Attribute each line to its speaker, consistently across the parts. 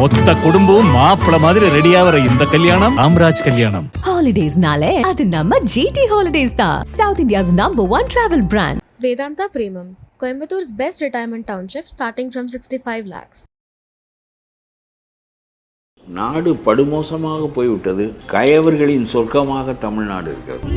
Speaker 1: மொத்த குடும்பம் மாப்பிள மாதிரி ரெடியாகிற இந்த கல்யாணம் ராம்ராஜ் கல்யாணம்.
Speaker 2: ஹாலிடேஸ்னாலே அது நம்ம ஜிடி ஹாலிடேஸ் தான். South India's number one travel brand
Speaker 3: Vedanta Premium, Coimbator's best retirement township starting from 65 lakhs.
Speaker 4: நாடு படுமோசமாக போய்விட்டது. கயவர்களின் சொர்க்கமாக தமிழ்நாடு இருக்கிறது.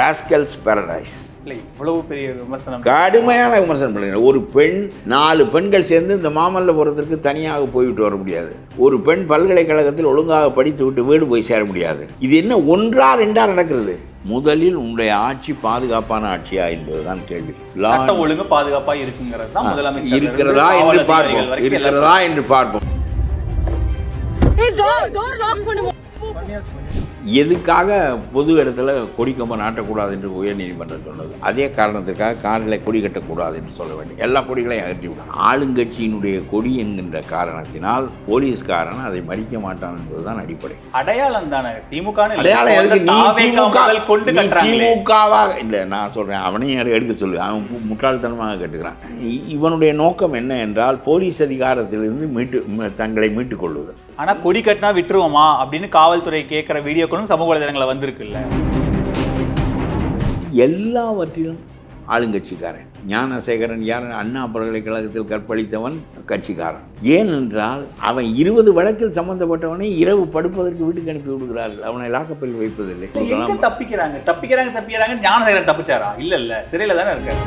Speaker 4: ராஸ்கல்ஸ் பாரடைஸ்
Speaker 5: இல்லை இவ்வளவு பெரிய விமர்சனம்.
Speaker 4: கடுமையான விமர்சனம் பண்ணுங்க. ஒரு பெண் நாலு பெண்கள் சேர்ந்து இந்த மாமல்லபுரத்திற்கு தனியாக போய்விட்டு வர முடியாது. ஒரு பெண் பல்கலைக்கழகத்தில் ஒழுங்காக படித்து விட்டு வீடு போய் சேர முடியாது. இது என்ன ஒன்றா ரெண்டா நடக்கிறது? முதலில் உன்னுடைய ஆட்சி பாதுகாப்பான ஆட்சியா என்பதுதான் கேள்வி.
Speaker 5: சட்டம் ஒழுங்கு பாதுகாப்பா இருக்குங்கிறது முதலமைச்சர்
Speaker 4: இருக்கிறதா என்று பார்ப்போம். இருக்கிறதா என்று பார்ப்போம். எதுக்காக பொது இடத்துல கொடி கம்பம் நாட்டக்கூடாது என்று உயர்நீதிமன்றம் சொன்னது? அதே காரணத்திற்காக காரில் கொடி கட்டக்கூடாது என்று சொல்ல வேண்டும். எல்லா கொடிகளையும் அகற்றி விடும் ஆளுங்கட்சியினுடைய கொடி என்கின்ற காரணத்தினால் போலீஸ்காரன் அதை மறிக்க மாட்டான் என்பதுதான் அடிப்படை.
Speaker 5: அடையாளம் தானே. திமுக
Speaker 4: அடையாளம் எதுக்கு?
Speaker 5: கொண்டு
Speaker 4: திமுகவாக இல்லை நான் சொல்றேன். அவனையும் எடு- எடுக்க சொல்லு. அவன் முட்டாள்தனமாக கேட்டுக்கிறான் இவனுடைய நோக்கம் என்ன என்றால் போலீஸ் அதிகாரத்திலிருந்து மீட்டு தங்களை மீட்டுக் கொள்வது
Speaker 5: ஆனா கொடி கட்டினா விட்டுருவோமா அப்படின்னு காவல்துறை கேட்கிற வீடியோக்களும் சமூக வலைதளங்களை வந்திருக்குல்ல.
Speaker 4: எல்லாவற்றிலும் ஆளுங்கட்சிக்காரன். ஞானசேகரன் யார்? அண்ணா பல்கலைக்கழகத்தில் கற்பழித்தவன் கட்சிக்காரன். ஏனென்றால் அவன் இருபது வழக்கில் சம்பந்தப்பட்டவனை இரவு படுப்பதற்கு வீட்டுக்கு அனுப்பி விடுகிறார்கள். அவனை லாக்கப்பில் வைப்பதில்லை.
Speaker 5: தப்பிக்கிறாங்க? தப்பிக்கிறாங்க தப்பிக்கிறாங்க ஞானசேகரன் தப்பிச்சாரா? இல்ல இல்ல சிறையில தானே இருக்காரு.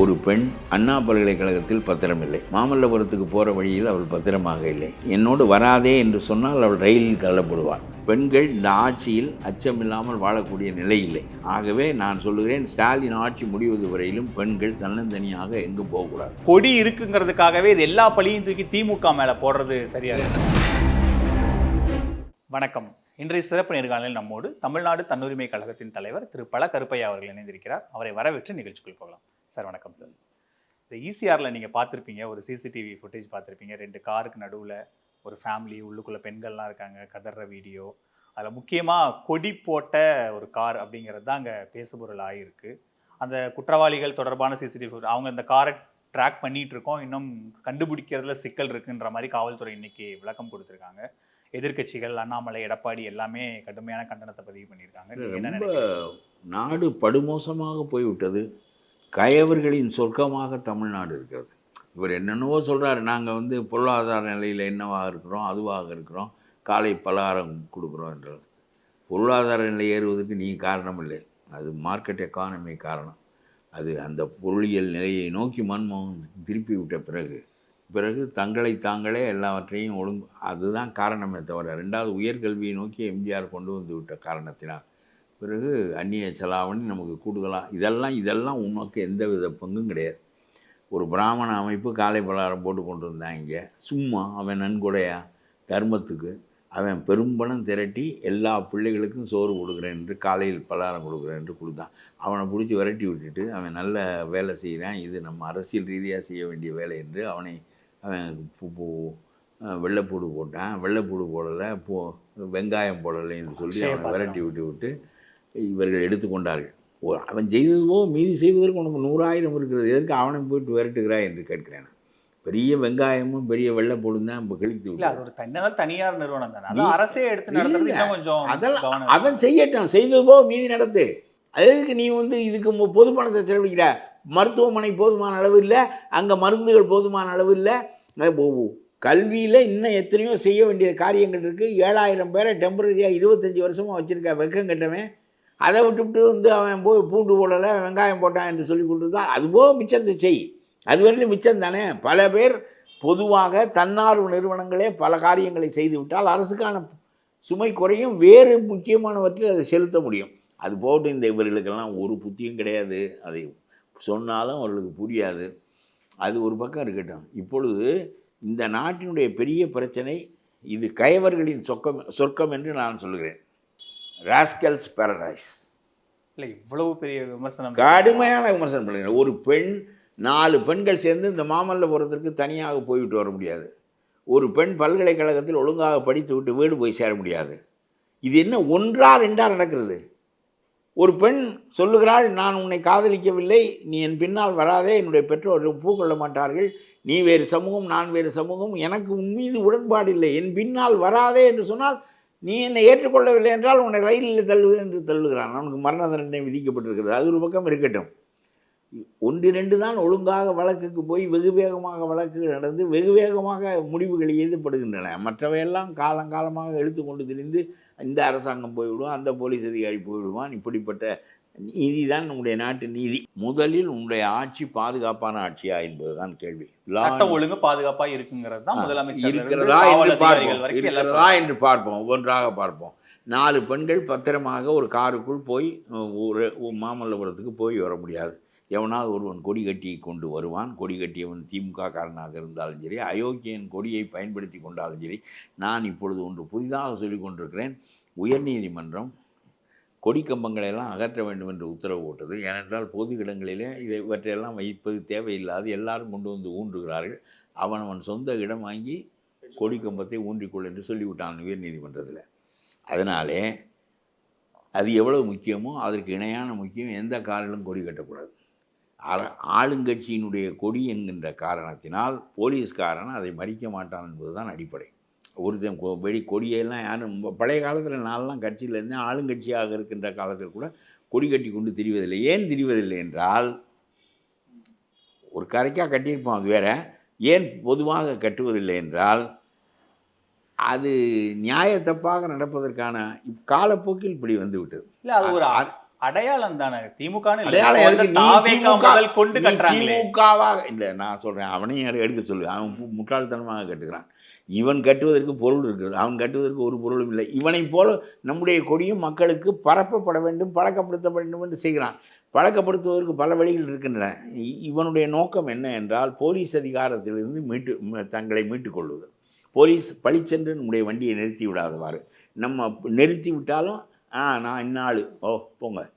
Speaker 4: ஒரு பெண் அண்ணா பல்கலைக்கழகத்தில் பத்திரம் இல்லை மாமல்லபுரத்துக்கு போகிற வழியில் அவள் பத்திரமாக இல்லை. என்னோடு வராதே என்று சொன்னால் அவள் ரயிலில் தள்ளப்படுவாள். பெண்கள் இந்த ஆட்சியில் அச்சமில்லாமல் வாழக்கூடிய நிலை இல்லை. ஆகவே நான் சொல்லுகிறேன் ஸ்டாலின் ஆட்சி முடிவது வரையிலும் பெண்கள் தன்னந்தனியாக எங்கும் போகக்கூடாது.
Speaker 5: கொடி இருக்குங்கிறதுக்காகவே இது எல்லா பழியும் தூக்கி திமுக மேலே போடுறது சரியாக வணக்கம். இன்றைய சிறப்பு நேர்காணலில் நம்மோடு தமிழ்நாடு தன்னுரிமை கழகத்தின் தலைவர் திரு. பல கருப்பையா அவர்கள் இணைந்திருக்கிறார். அவரை வரவேற்று நிகழ்ச்சிக்குள் போகலாம். சார் வணக்கம் சார். இந்த ஈசிஆரில் நீங்கள் பார்த்துருப்பீங்க ஒரு சிசிடிவி ஃபுட்டேஜ் பார்த்துருப்பீங்க. ரெண்டு காருக்கு நடுவில் ஒரு ஃபேமிலி உள்ளுக்குள்ளே பெண்கள்லாம் இருக்காங்க கதற வீடியோ அதில் முக்கியமாக கொடி போட்ட ஒரு கார் அப்படிங்கிறது தான் அங்கே பேசுபொருள் ஆகியிருக்கு அந்த குற்றவாளிகள் தொடர்பான சிசிடிவி அவங்க இந்த காரை ட்ராக் பண்ணிட்டு இருக்கோம். இன்னும் கண்டுபிடிக்கிறதுல சிக்கல் இருக்குன்ற மாதிரி காவல்துறை இன்னைக்கு விளக்கம் கொடுத்துருக்காங்க. எதிர்க்கட்சிகள் அண்ணாமலை எடப்பாடி எல்லாமே கடுமையான கண்டனத்தை பதிவு பண்ணியிருக்காங்க.
Speaker 4: நாடு படுமோசமாக போய்விட்டது. கயவர்களின் சொர்க்கமாக தமிழ்நாடு இருக்கிறது. இவர் என்னென்னவோ சொல்கிறார் நாங்கள் வந்து பொருளாதார நிலையில் என்னவாக இருக்கிறோம் அதுவாக இருக்கிறோம். காலை பலகாரம் கொடுக்குறோம் என்றது பொருளாதார நிலை ஏறுவதற்கு நீ காரணம் இல்லை. அது மார்க்கெட் எக்கானமி காரணம். அது அந்த பொருளியல் நிலையை நோக்கி மன்மோகன் திருப்பி விட்ட பிறகு பிறகு தங்களை தாங்களே எல்லாவற்றையும் ஒழுங்கு அதுதான் காரணமே தவிர ரெண்டாவது உயர்கல்வியை நோக்கி எம்ஜிஆர் கொண்டு வந்து விட்ட காரணத்தினால் பிறகு அந்நிய செலாவணி நமக்கு கூடுதலாக இதெல்லாம் இதெல்லாம் உனக்கு எந்த வித பங்கும் கிடையாது. ஒரு பிராமண அமைப்பு காலை பலகாரம் போட்டு கொண்டு வந்தான் இங்கே. சும்மா அவன் நன்கொடையா தர்மத்துக்கு அவன் பெரும்பணம் திரட்டி எல்லா பிள்ளைகளுக்கும் சோறு கொடுக்குறேன் என்று காலையில் பலகாரம் கொடுக்குறேன் என்று கொடுத்தான். அவனை பிடிச்சி விரட்டி விட்டுட்டு அவன் நல்ல வேலை செய்கிறான் இது நம்ம அரசியல் ரீதியாக செய்ய வேண்டிய வேலை என்று அவனை அவன் வெள்ளைப்பூடு போட்டான். வெள்ளைப்பூடு போடலை போ வெங்காயம் போடலை என்று சொல்லி அவனை. விரட்டி விட்டு விட்டு இவர்கள் எடுத்துக்கொண்டார்கள். அவன் செய்ததுவோ மீதி செய்வதற்கு உனக்கு நூறாயிரம் இருக்கிறது. எதற்கு அவனை போயிட்டு விரட்டுகிறாய் என்று கேட்கிறேன். பெரிய வெங்காயமும் பெரிய வெள்ளைப்பூடும் தான் இப்போ கிழித்து
Speaker 5: இல்ல அது ஒரு தனியார் தனியார் நிறுவனம் தானே. அரசே எடுத்து நடத்துறது கொஞ்சம்
Speaker 4: அதெல்லாம் அவன் செய்யட்டும். செய்ததுவோ மீதி நடத்து. அதுக்கு நீ வந்து இதுக்கு பொது பணத்தை செலவழிக்கிற. மருத்துவமனை போதுமான அளவு இல்லை. அங்கே மருந்துகள் போதுமான அளவு இல்லை. கல்வியில் இன்னும் எத்தனையோ செய்ய வேண்டிய காரியங்கள் இருக்குது ஏழாயிரம் பேரை டெம்பரரியாக இருபத்தஞ்சி வருஷமாக வச்சுருக்க. வெக்கம் கட்டவன். அதை விட்டுவிட்டு வந்து அவன் போய் பூண்டு போடலை வெங்காயம் போட்டான் என்று சொல்லி கொடுத்துருந்தான் அதுபோக மிச்சத்தை செய். அது வரையிலும் மிச்சம் தானே. பல பேர் பொதுவாக தன்னார்வ நிறுவனங்களே பல காரியங்களை செய்து விட்டால் அரசுக்கான சுமை குறையும் வேறு முக்கியமானவற்றில் அதை செலுத்த முடியும். அது போட்டு இந்த இவர்களுக்கெல்லாம் ஒரு புத்தியும் கிடையாது. அதை சொன்னாலும் அவர்களுக்கு புரியாது. அது ஒரு பக்கம் இருக்கட்டும். இப்பொழுது இந்த நாட்டினுடைய பெரிய பிரச்சனை இது கயவர்களின் சொக்கம் சொர்க்கம் என்று நான் சொல்கிறேன். ராஸ்கல்ஸ் பாரடைஸ்
Speaker 5: இல்ல இவ்வளவு பெரிய விமர்சனம்.
Speaker 4: கடுமையான விமர்சனம் பண்ணுறேன் ஒரு பெண் நாலு பெண்கள் சேர்ந்து இந்த மாமல்லபுரத்திற்கு தனியாக போய்விட்டு வர முடியாது. ஒரு பெண் பல்கலைக்கழகத்தில் ஒழுங்காக படித்து விட்டு வீடு போய் சேர முடியாது. இது என்ன ஒன்றா ரெண்டா நடக்கிறது? ஒரு பெண் சொல்லுகிறாள் நான் உன்னை காதலிக்கவில்லை நீ என் பின்னால் வராதே என்னுடைய பெற்றோர் ஒப்புக்கொள்ள மாட்டார்கள் நீ வேறு சமூகம் நான் வேறு சமூகம் எனக்கு உன் மீது உடன்பாடு இல்லை என் பின்னால் வராதே என்று சொன்னால் நீ என்னை ஏற்றுக்கொள்ளவில்லை என்றால் உன்னை ரயிலில் தள்ளு என்று தள்ளுகிறான். அவனுக்கு மரண தண்டனை விதிக்கப்பட்டிருக்கிறது. அது ஒரு பக்கம் இருக்கட்டும். ஒன்றிரண்டு தான் ஒழுங்காக வழக்குக்கு போய் வெகு வேகமாக வழக்கு நடந்து வெகு வேகமாக முடிவுகள் எழுதப்படுகின்றன மற்றவையெல்லாம் காலங்காலமாக எடுத்துக்கொண்டு திரிந்து இந்த அரசாங்கம் போய்விடுவான் அந்த போலீஸ் அதிகாரி போய்விடுவான். இப்படிப்பட்ட நீதி தான் நம்முடைய நாட்டு நீதி. முதலில் உன்னுடைய ஆட்சி பாதுகாப்பான ஆட்சியா என்பதுதான் கேள்வி.
Speaker 5: சட்டம் ஒழுங்கு பாதுகாப்பா இருக்குங்கிறது தான்
Speaker 4: ஆ,
Speaker 5: முதலமைச்சர்
Speaker 4: இருக்கிறதா என்று பார்ப்போம்.
Speaker 5: வரைக்கும் எல்லாம்
Speaker 4: இருக்கிறதா என்று பார்ப்போம். ஒவ்வொன்றாக பார்ப்போம். நாலு பெண்கள் பத்திரமாக ஒரு காருக்குள் போய் ஒரு மாமல்லபுரத்துக்கு போய் வர முடியாது. எவனாவது ஒருவன் கொடி கட்டி கொண்டு வருவான். கொடி கட்டியவன் திமுக காரனாக இருந்தாலும் சரி அயோக்கியன் கொடியை பயன்படுத்தி கொண்டாலும் சரி நான் இப்பொழுது ஒன்று புதிதாக சொல்லிக் கொண்டிருக்கிறேன். உயர்நீதிமன்றம் கொடி கம்பங்களை எல்லாம் அகற்ற வேண்டும் என்று உத்தரவு போட்டது. ஏனென்றால் பொது இடங்களிலே இதை இவற்றையெல்லாம் வைப்பது தேவையில்லாது. எல்லாரும் கொண்டு வந்து ஊன்றுகிறார்கள். அவன் அவன் சொந்த இடம் வாங்கி கொடி கம்பத்தை ஊன்றிக்கொள் என்று சொல்லிவிட்டான் உயர் நீதிமன்றத்தில். அதனாலே அது எவ்வளவு முக்கியமோ அதற்கு இணையான முக்கியம் எந்த காரிலும் கொடி கட்டக்கூடாது. ஆ- ஆளுங்கட்சியினுடைய கொடி என்கின்ற காரணத்தினால் போலீஸ்காரன் அதை மறிக்க மாட்டான் என்பதுதான் அடிப்படை. கொ- வெடி கொடியெல்லாம் யாரும் பழைய காலத்தில் நான்லாம் கட்சியில் இருந்தேன். ஆளுங்கட்சியாக இருக்கின்ற காலத்தில் கூட கொடி கட்டி கொண்டு திரிவதில்லை. ஏன் திரிவதில்லை என்றால் ஒரு கரைக்காக கட்டியிருப்போம் அது வேற. ஏன் பொதுவாக கட்டுவதில்லை என்றால் அது நியாய தப்பாக நடப்பதற்கான காலப்போக்கில் இப்படி வந்து விட்டது.
Speaker 5: இல்ல அது ஒரு அடையாளம் தானே. திமுக
Speaker 4: அடையாளம்
Speaker 5: முதல் கொண்டு
Speaker 4: திமுகவாக இல்லை நான் சொல்கிறேன் அவனையும் எடு- எடுக்க சொல்லு. அவன் முட்டாள்தனமாக கட்டுகிறான். இவன் கட்டுவதற்கு பொருள் இருக்கிறது அவன் கட்டுவதற்கு ஒரு பொருளும் இல்லை. இவனைப் போல நம்முடைய கொடியும் மக்களுக்கு பரப்பப்பட வேண்டும் பழக்கப்படுத்த வேண்டும் என்று செய்கிறான். பழக்கப்படுத்துவதற்கு பல வழிகள் இருக்கின்றன. இ- இவனுடைய நோக்கம் என்ன என்றால் போலீஸ் அதிகாரத்திலிருந்து மீட்டு ம- தங்களை மீட்டுக்கொள்வது. போலீஸ் பளிச்சென்று நம்முடைய வண்டியை நிறுத்தி விடாதவாறு. நம்ம நிறுத்தி விட்டாலும் ஆ நான் இன்னாள் ஓ போங்க.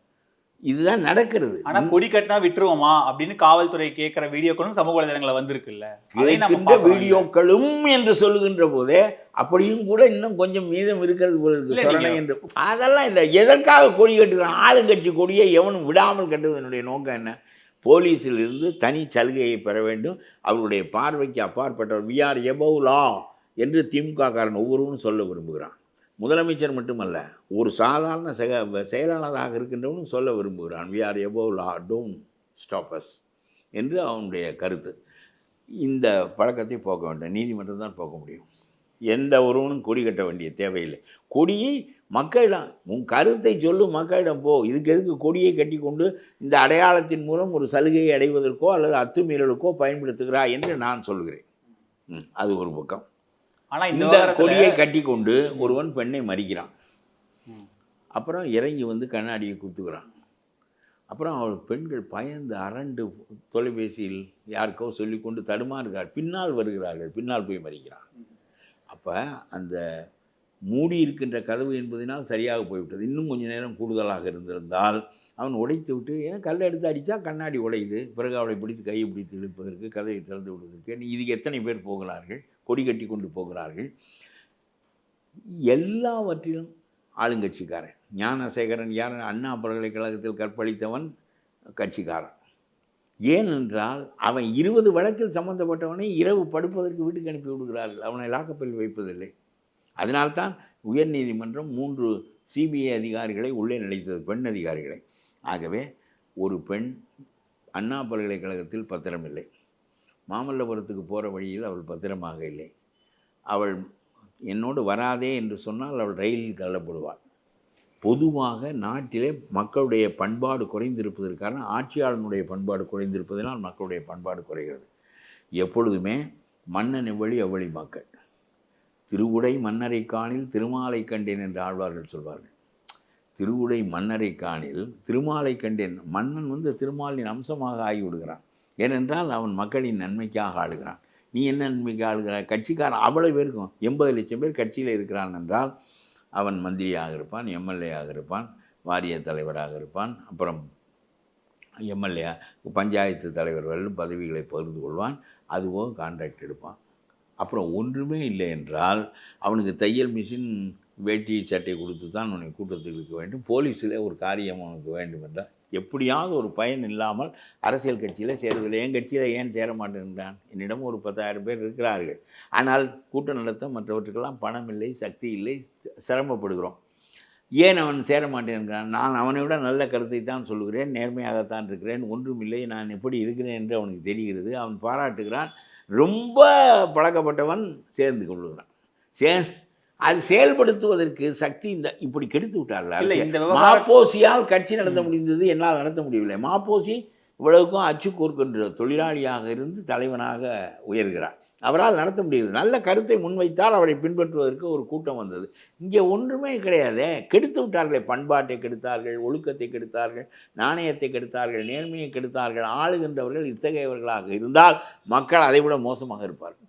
Speaker 4: இதுதான் நடக்கிறது.
Speaker 5: ஆனா கொடி கட்டினா விட்டுருவோமா அப்படின்னு காவல்துறை கேட்கிற வீடியோக்களும் சமூக வலைதளங்கள்ல வந்திருக்குல்ல.
Speaker 4: கேட்கின்ற? வீடியோக்களும் என்று சொல்லுகின்ற போதே அப்படியும் கூட இன்னும் கொஞ்சம் மீதம் இருக்கிறது போல இருக்கு. என்று. அதெல்லாம் இல்லை எதற்காக கொடி கட்டுகிறான்? ஆளுங்கட்சி கொடியை எவனும் விடாமல் கட்டுவது என்னுடைய நோக்கம் என்ன? போலீஸில் இருந்து தனி சலுகையை பெற வேண்டும். அவருடைய பார்வைக்கு அப்பாற்பட்டவர் வி ஆர் எபவ் லா என்று திமுக காரன் ஒவ்வொருவரும் சொல்ல விரும்புகிறான். முதலமைச்சர் மட்டுமல்ல ஒரு சாதாரண செக செயலாளராக இருக்கின்றவனும் சொல்ல விரும்புகிறான் we are above law don't stop us என்று அவனுடைய கருத்து. இந்த பழக்கத்தை போக்க வேண்டும் நீதிமன்றம் தான் போக்க முடியும். எந்த ஒருவனும் கொடி கட்ட வேண்டிய தேவையில்லை. கொடியை மக்களிடம் உன் கருத்தை சொல்லு மக்களிடம் போ. இதுக்கு எதுக்கு கொடியை கட்டி கொண்டு இந்த அடையாளத்தின் மூலம் ஒரு சலுகையை அடைவதற்கோ அல்லது அத்துமீறலுக்கோ பயன்படுத்துகிறாய் என்று நான் சொல்கிறேன். அது ஒரு பக்கம்.
Speaker 5: ஆனா இந்த
Speaker 4: கொடியை கட்டி கொண்டு ஒருவன் பெண்ணை மறிக்கிறான். அப்புறம் இறங்கி வந்து கண்ணாடியை குத்துக்கிறான் அப்புறம் அவள் பெண்கள் பயந்து அரண்டு தொலைபேசியில் யாருக்கோ சொல்லிக்கொண்டு தடுமாறுகிறார் பின்னால் வருகிறார்கள். பின்னால் போய் மறிக்கிறான். அப்போ அந்த மூடி இருக்கின்ற கதவு என்பதனால் சரியாக போய்விட்டது. இன்னும் கொஞ்ச நேரம் கூடுதலாக இருந்திருந்தால் அவன் உடைத்து விட்டு ஏன்னா கல்லை எடுத்து அடித்தா கண்ணாடி உடையுது. பிறகு அவளை பிடித்து கையை பிடித்து இழுப்பதற்கு கதையை திறந்து விடுவதற்கு. இதுக்கு எத்தனை பேர் போகிறார்கள்? கொடி கட்டி கொண்டு போகிறார்கள். எல்லாவற்றிலும் ஆளுங்கட்சிக்காரன். ஞானசேகரன் யார்? அண்ணா பல்கலைக்கழகத்தில் கற்பழித்தவன் கட்சிக்காரன். ஏனென்றால் அவன் இருபது வழக்கில் சம்மந்தப்பட்டவனை இரவு படுப்பதற்கு வீட்டுக்கு அனுப்பி விடுகிறார்கள். அவனை லாக்கப்பில் வைப்பதில்லை. அதனால்தான் உயர்நீதிமன்றம் மூன்று சிபிஐ அதிகாரிகளை உள்ளே நிலைத்தது. பெண் அதிகாரிகளை. ஆகவே ஒரு பெண் அண்ணா பல்கலைக்கழகத்தில் பத்திரமில்லை மாமல்லபுரத்துக்கு போகிற வழியில் அவள் பத்திரமாக இல்லை. அவள் என்னோடு வராதே என்று சொன்னால் அவள் ரயிலில் தள்ளப்படுவாள். பொதுவாக நாட்டிலே மக்களுடைய பண்பாடு குறைந்திருப்பதற்கான ஆட்சியாளனுடைய பண்பாடு குறைந்திருப்பதனால் மக்களுடைய பண்பாடு குறைகிறது. எப்பொழுதுமே மன்னன் எவ்வழி எவ்வழி மக்கள். திருவுடை மன்னரை காணில் திருமாலை கண்டேன் என்று ஆழ்வார்கள் சொல்வார்கள். திருவுடை மன்னரை காணில் திருமாலை கண்டேன். மன்னன் வந்து திருமாலின் அம்சமாக ஆகிவிடுகிறான். ஏனென்றால் அவன் மக்களின் நன்மைக்காக ஆளுகிறான். நீ என்ன நன்மைக்கு ஆளுகிறாய்? கட்சிக்காரன் அவ்வளவு பேருக்கும் எண்பது லட்சம் பேர் கட்சியில் இருக்கிறான் என்றால் அவன் மந்திரியாக இருப்பான் எம்எல்ஏயாக இருப்பான் வாரிய தலைவராக இருப்பான் அப்புறம் எம்எல்ஏ பஞ்சாயத்து தலைவர்கள் பதவிகளை பகிர்ந்து கொள்வான் அதுபோக கான்ட்ராக்ட் எடுப்பான். அப்புறம் ஒன்றுமே இல்லை என்றால் அவனுக்கு தையல் மிஷின் வேட்டி சட்டை கொடுத்து தான் உன்னை கூட்டத்துக்கு இருக்க வேண்டும். போலீஸில் ஒரு காரியம் உனக்கு வேண்டும் என்றால் எப்படியாவது ஒரு பயன் இல்லாமல் அரசியல் கட்சியில் சேருவதில்லை என் கட்சியில் ஏன் சேர மாட்டேன்றான் என்னிடம் ஒரு பத்தாயிரம் பேர் இருக்கிறார்கள். ஆனால் கூட்டம் நடத்த மற்றவற்றுக்கெல்லாம் பணம் இல்லை சக்தி இல்லை சிரமப்படுகிறோம். ஏன் அவன் சேர மாட்டேன்கிறான் நான் அவனை விட நல்ல கருத்தை தான் சொல்லுகிறேன் நேர்மையாகத்தான் இருக்கிறேன் ஒன்றுமில்லை நான் எப்படி இருக்கிறேன் என்று அவனுக்கு தெரிகிறது. அவன் பாராட்டுகிறான். ரொம்ப பழக்கப்பட்டவன் சேர்ந்து கொள்ளுகிறான். சே அது செயல்படுத்துவதற்கு சக்தி இந்த இப்படி கெடுத்து விட்டார்கள்? மாப்போசியால் கட்சி நடத்த முடிந்தது என்னால் நடத்த முடியவில்லை. மாப்போசி இவ்வளவுக்கும் அச்சு கோர்க்கின்ற தொழிலாளியாக இருந்து தலைவனாக உயர்கிறார். அவரால் நடத்த முடியுது நல்ல கருத்தை முன்வைத்தால் அவரை பின்பற்றுவதற்கு ஒரு கூட்டம் வந்தது. இங்கே ஒன்றுமே கிடையாதே. கெடுத்து விட்டார்களே. பண்பாட்டை கெடுத்தார்கள் ஒழுக்கத்தை கெடுத்தார்கள் நாணயத்தை கெடுத்தார்கள் நேர்மையை கெடுத்தார்கள் ஆளுகின்றவர்கள் இத்தகையவர்களாக இருந்தால் மக்கள் அதைவிட மோசமாக இருப்பார்கள்.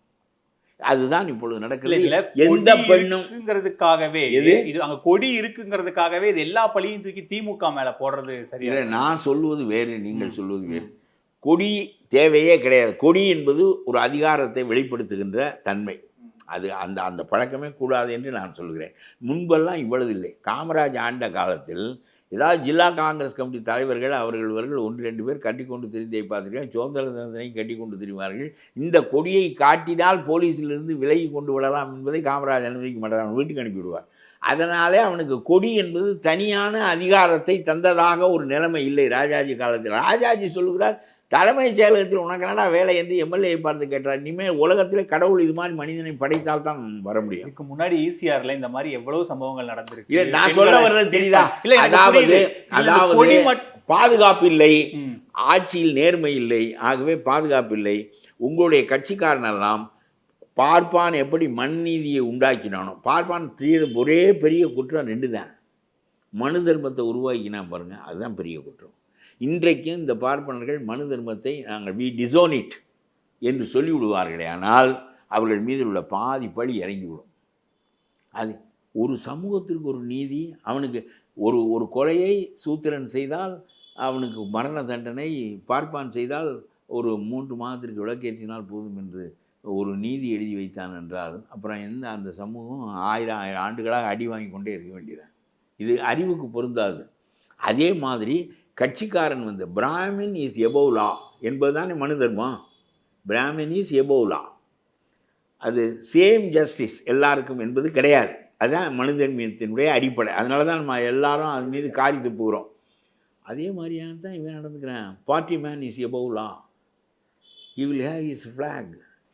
Speaker 4: அதுதான் இப்பொழுது நடக்கிறது. எந்த
Speaker 5: இருக்குங்கிறதுக்காகவே
Speaker 4: எது?
Speaker 5: இது அங்க கொடி இருக்குங்கிறதுக்காகவே இது எல்லா பழியும் தூக்கி திமுக மேல போடுறது சரியா?
Speaker 4: நான் சொல்வது வேறு நீங்கள் சொல்வது வேறு. கொடி தேவையே கிடையாது. கொடி என்பது ஒரு அதிகாரத்தை வெளிப்படுத்துகின்ற தன்மை. அது அந்த அந்த பழக்கமே கூடாது என்று நான் சொல்கிறேன் முன்பெல்லாம் இவ்வளவு இல்லை. காமராஜ் ஆண்ட காலத்தில் ஏதாவது ஜில்லா காங்கிரஸ் கமிட்டி தலைவர்கள் அவர்கள் இவர்கள் ஒன்று ரெண்டு பேர் கட்டி கொண்டு திரிந்ததை பார்த்துருக்கேன் சுதந்திர தினத்தினையும் கட்டி கொண்டு திரிவார்கள். இந்த கொடியை காட்டினால் போலீஸிலிருந்து விலகி கொண்டு விடலாம் என்பதை காமராஜ் அனுமதிக்க மாட்டார். அவன் வீட்டுக்கு அனுப்பிவிடுவார். அதனாலே அவனுக்கு கொடி என்பது தனியான அதிகாரத்தை தந்ததாக ஒரு நிலைமை இல்லை ராஜாஜி காலத்தில். ராஜாஜி சொல்கிறார் தலைமைச் செயலகத்தில் உனக்கு என்னடா வேலை என்று எம்எல்ஏ பார்த்து கேட்டார். இனிமேல் உலகத்திலே கடவுள் இது மாதிரி மனிதனை படைத்தால் தான் வர முடியும்.
Speaker 5: இதுக்கு முன்னாடி ஈசிஆர்ல இந்த மாதிரி எவ்வளவு சம்பவங்கள் நடந்திருக்கு?
Speaker 4: இல்ல நான் சொல்ல வர்றது தெரியுதா?
Speaker 5: இல்ல
Speaker 4: அதாவது அதாவது பாதுகாப்பு இல்லை. ஆட்சியில் நேர்மை இல்லை ஆகவே பாதுகாப்பு இல்லை. உங்களுடைய கட்சிக்காரனெல்லாம் பார்ப்பான் எப்படி மண் நீதியை உண்டாக்கினானோ பார்ப்பான் செய்த ஒரே பெரிய குற்றம் ரெண்டு தான் மனு தர்மத்தை உருவாக்கினா பாருங்க அதுதான் பெரிய குற்றம். இன்றைக்கும் இந்த பார்ப்பனர்கள் மனு தர்மத்தை நாங்கள் வி டிசோனிட் என்று சொல்லிவிடுவார்களே ஆனால் அவர்கள் மீது உள்ள பாதி பழி இறங்கிவிடும். அது ஒரு சமூகத்திற்கு ஒரு நீதி அவனுக்கு ஒரு ஒரு கொலையை சூத்திரன் செய்தால் அவனுக்கு மரண தண்டனை பார்ப்பான் செய்தால் ஒரு மூன்று மாதத்திற்கு விளக்கேற்றினால் போதும் என்று ஒரு நீதி எழுதி வைத்தான் என்றால் அப்புறம் எந்த அந்த சமூகம் ஆயிரம் ஆயிரம் ஆண்டுகளாக அடி வாங்கி கொண்டே இருக்க வேண்டியதான் இது அறிவுக்கு பொருந்தாது. அதே மாதிரி கட்சிக்காரன் வந்து பிராமின் இஸ் எபோவ் லா என்பதுதானே மனு தர்மம் பிராமின் இஸ் எபோவ் லா அது சேம் ஜஸ்டிஸ் எல்லாருக்கும் என்பது கிடையாது. அதுதான் மனிதர்மியத்தினுடைய அடிப்படை. அதனால தான் நம்ம எல்லாரும் அது மீது காரி துப்புகிறோம். அதே மாதிரியான தான் இவன் நடந்துக்கிறேன். Party man is above law he will have his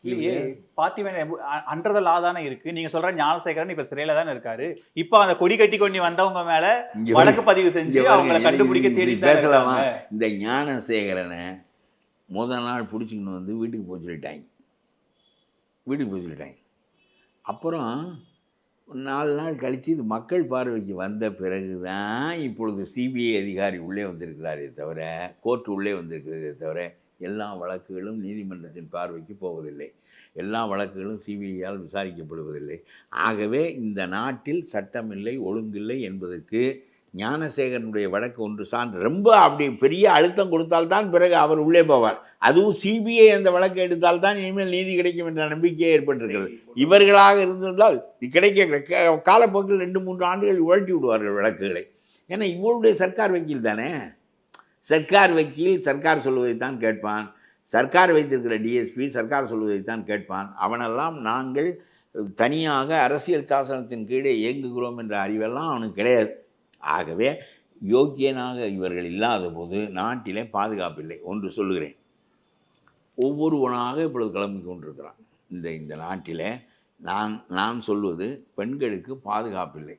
Speaker 5: இல்லையே?
Speaker 4: have-
Speaker 5: பாத்திமன் அன்றத லா தானே இருக்கு. நீங்க சொல்ற ஞானசேகரன் இப்ப சிறையில தானே இருக்காரு. இப்ப அந்த கொடி கட்டி கொண்டு வந்தவங்க மேல வழக்கு. பதிவு செஞ்சு அவங்கள கண்டுபிடிக்க தேடி
Speaker 4: பேசலாமா? இந்த ஞானசேகரனை முத நாள் பிடிச்சிக்கின்னு வந்து வீட்டுக்கு போக சொல்லிட்டாங்க. வீட்டுக்கு போக சொல்லிட்டாங்க. அப்புறம் நாலு நாள் கழித்து இது மக்கள் பார்வைக்கு வந்த பிறகு தான் இப்பொழுது சிபிஐ அதிகாரி உள்ளே வந்திருக்கிறாரே தவிர கோர்ட் உள்ளே வந்திருக்கிறதே தவிர எல்லா வழக்குகளும் நீதிமன்றத்தின் பார்வைக்கு போவதில்லை. எல்லா வழக்குகளும் சிபிஐயால் விசாரிக்கப்படுவதில்லை. ஆகவே இந்த நாட்டில் சட்டம் இல்லை ஒழுங்கில்லை என்பதற்கு ஞானசேகரனுடைய வழக்கு ஒன்று சான்று ரொம்ப அப்படி பெரிய அழுத்தம் கொடுத்தால்தான் பிறகு அவர் உள்ளே போவார். அதுவும் சிபிஐ அந்த வழக்கை எடுத்தால்தான் இனிமேல் நீதி கிடைக்கும் என்ற நம்பிக்கையே ஏற்பட்டிருக்கிறது. இவர்களாக இருந்திருந்தால் கிடைக்க காலப்போக்கில் ரெண்டு மூன்று ஆண்டுகள் உழட்டி விடுவார்கள் வழக்குகளை. ஏன்னா இவருடைய சர்க்கார் வக்கீல் தானே? சர்க்கார் வக்கீல் சர்க்கார் சொல்வதைத்தான் கேட்பான். சர்க்கார் வைத்திருக்கிற டிஎஸ்பி சர்க்கார் சொல்வதைத்தான் கேட்பான். அவனெல்லாம் நாங்கள் தனியாக அரசியல் சாசனத்தின் கீழே இயங்குகிறோம் என்ற அறிவெல்லாம் அவனுக்கு கிடையாது. ஆகவே யோக்கியனாக இவர்கள் இல்லாத போது நாட்டிலே பாதுகாப்பில்லை ஒன்று சொல்லுகிறேன். ஒவ்வொருவனாக இப்பொழுது கிளம்பி கொண்டிருக்கிறான். இந்த இந்த நாட்டில் நான் நான் சொல்வது பெண்களுக்கு பாதுகாப்பில்லை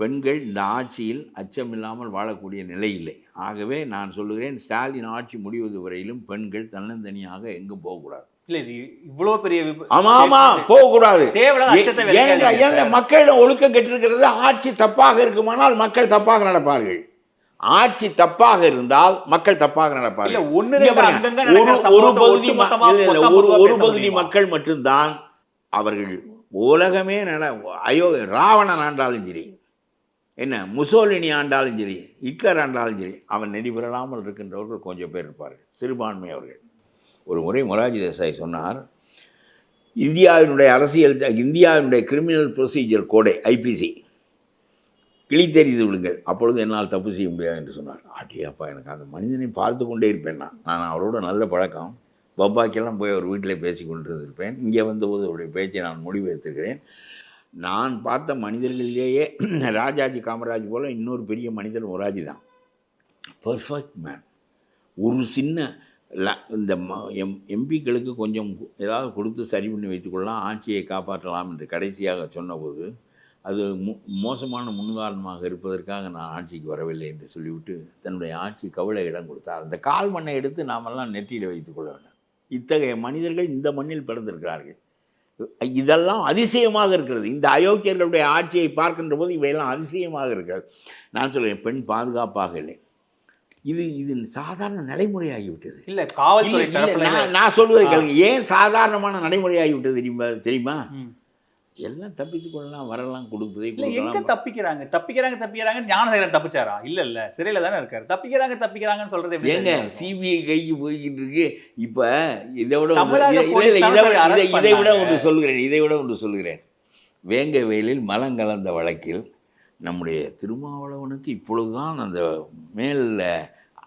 Speaker 4: பெண்கள் இந்த ஆட்சியில் அச்சமில்லாமல் வாழக்கூடிய நிலை இல்லை. ஆகவே நான் சொல்லுகிறேன் ஸ்டாலின் ஆட்சி முடிவது வரையிலும் பெண்கள் தன்னந்தனியாக எங்கும் போகக்கூடாது.
Speaker 5: இல்ல இது பெரிய விப-
Speaker 4: ஆமா ஆமா
Speaker 5: statement.
Speaker 4: போகக்கூடாது.
Speaker 5: தேவையில்லாத அச்சத்தை
Speaker 4: ஏ- ஏனென்றால்
Speaker 5: விதைக்காதீங்க
Speaker 4: ஏனென்றால்
Speaker 5: சார்.
Speaker 4: மக்களிடம் ஒழுக்கம் கெட்டிருக்கிறது ஆட்சி தப்பாக இருக்குமானால் மக்கள் தப்பாக நடப்பார்கள். ஆட்சி தப்பாக இருந்தால் மக்கள் தப்பாக நடப்பார்கள். ஒரு பகுதி ஒரு பகுதி? மக்கள் மட்டும்தான் அவர்கள் உலகமே நட ஐயோ ராவணன் ஆண்டாலும் சரி என்ன முசோலினி ஆண்டாலும் சரி ஹிட்லர் ஆண்டாலும் சரி அவன் நெறிபெறலாமல் இருக்கின்றவர்கள் கொஞ்சம் பேர் இருப்பார்கள். சிறுபான்மை அவர்கள். ஒரு முறை மொராஜி தேசாய் சொன்னார் இந்தியாவினுடைய அரசியல் இந்தியாவினுடைய கிரிமினல் ப்ரொசீஜர் கோடை ஐபிசி கிழித்தெறிந்து விடுங்கள் அப்பொழுது என்னால் தப்பு செய்ய முடியாது என்று சொன்னார். ஆட்டியாப்பா எனக்கு அந்த மனிதனை பார்த்து கொண்டே இருப்பேன் நான். நான் அவரோட நல்ல பழக்கம். பப்பாக்கெல்லாம் போய் அவர் வீட்டில் பேசி கொண்டு இங்கே வந்தபோது அவருடைய பேச்சை நான் முடிவு எடுத்திருக்கிறேன். நான் பார்த்த மனிதர்களிலேயே ராஜாஜி காமராஜ் போல் இன்னொரு பெரிய மனிதர் மொராஜி தான். பர்ஃபெக்ட் மேன் ஒரு சின்ன ல- இந்த ம- எம் எம்பிக்களுக்கு கொஞ்சம் ஏதாவது கொடுத்து சரி பண்ணி வைத்துக்கொள்ளலாம் ஆட்சியை காப்பாற்றலாம் என்று கடைசியாக சொன்னபோது அது மு மோசமான முன்னுதாரணமாக இருப்பதற்காக நான் ஆட்சிக்கு வரவில்லை என்று சொல்லிவிட்டு தன்னுடைய ஆட்சி கவலை இடம் கொடுத்தார். அந்த கால் மண்ணை எடுத்து நாமெல்லாம் நெற்றியில் வைத்துக்கொள்ள வேண்டும். இத்தகைய மனிதர்கள் இந்த மண்ணில் பிறந்திருக்கிறார்கள். இதெல்லாம் அதிசயமாக இருக்கிறது. இந்த அயோக்கியர்களுடைய ஆட்சியை பார்க்கின்ற போது இவையெல்லாம் அதிசயமாக இருக்கிறது. நான் சொல்கிறேன் பெண் பாதுகாப்பாக இல்லை. இது இது சாதாரண நடைமுறையாகிவிட்டது.
Speaker 5: இல்ல காவல்துறை
Speaker 4: நான் சொல்வதை கேளுங்க. ஏன் சாதாரணமான நடைமுறையாகிவிட்டது தெரியுமா தெரியுமா. எல்லாம் தப்பித்துக் கொள்ளலாம் வரலாம் கொடுப்பதை
Speaker 5: இல்ல எங்க தப்பிக்கிறாங்க? தப்பிக்கிறாங்க தப்பிக்கிறாங்க ஞானசேகரன் தப்பிச்சாரா? இல்ல இல்ல சிறையில தானே இருக்காரு. தப்பிக்கிறாங்க தப்பிக்கிறாங்கன்னு சொல்றது எப்படி
Speaker 4: ஏங்க? சிபிஐ கைக்கு போய்கிட்டு இருக்கு இப்ப இதை விட இதை- விட-. ஒன்று சொல்கிறேன் இதை விட ஒன்று சொல்கிறேன். வேங்க வயலில் மலங்கலந்த வழக்கில் நம்முடைய திருமாவளவனுக்கு இப்பொழுதுதான் அந்த மேலில்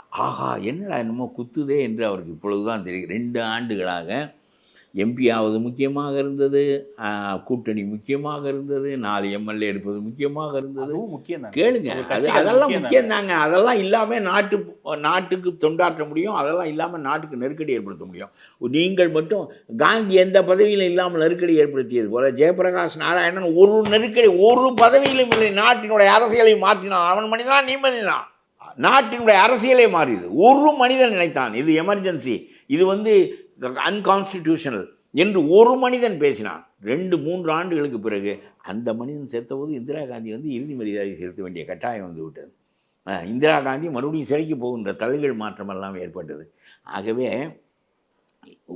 Speaker 4: ஆஹா என்னடா என்னமோ குத்துதே என்று அவருக்கு இப்பொழுதுதான் தெரியும். ரெண்டு ஆண்டுகளாக எம்பி ஆவது முக்கியமாக இருந்தது கூட்டணி முக்கியமாக இருந்தது நாலு எம்எல்ஏ இருப்பது முக்கியமாக இருந்தது.
Speaker 5: முக்கியம்
Speaker 4: கேளுங்க அதெல்லாம்
Speaker 5: முக்கியம்
Speaker 4: முக்கியம் தாங்க அதெல்லாம் இல்லாமல் நாட்டு நாட்டுக்கு தொண்டாற்ற முடியும் அதெல்லாம் இல்லாமல் நாட்டுக்கு நெருக்கடி ஏற்படுத்த முடியும். நீங்கள் மட்டும் காந்தி எந்த பதவியிலும் இல்லாமல் நெருக்கடி ஏற்படுத்தியது போல ஜெயபிரகாஷ் நாராயணன் ஒரு நெருக்கடி ஒரு பதவியிலும் இல்லை நாட்டினுடைய அரசியலை மாற்றினான். அவன் மனிதனா நீ மனிதனா நாட்டினுடைய அரசியலே மாறியது. ஒரு மனிதன் நினைத்தான் இது எமர்ஜென்சி இது வந்து அன்கான்ஸ்டிடியூஷனல் என்று ஒரு மனிதன் பேசினான். ரெண்டு மூன்று ஆண்டுகளுக்கு பிறகு அந்த மனிதன் செத்தபோது இந்திரா காந்தி வந்து இறுதி மரியாதை செலுத்த வேண்டிய கட்டாயம் வந்து விட்டது. இந்திரா காந்தி மறுபடியும் சிறைக்கு போகின்ற தலைகள் மாற்றமெல்லாம் ஏற்பட்டது. ஆகவே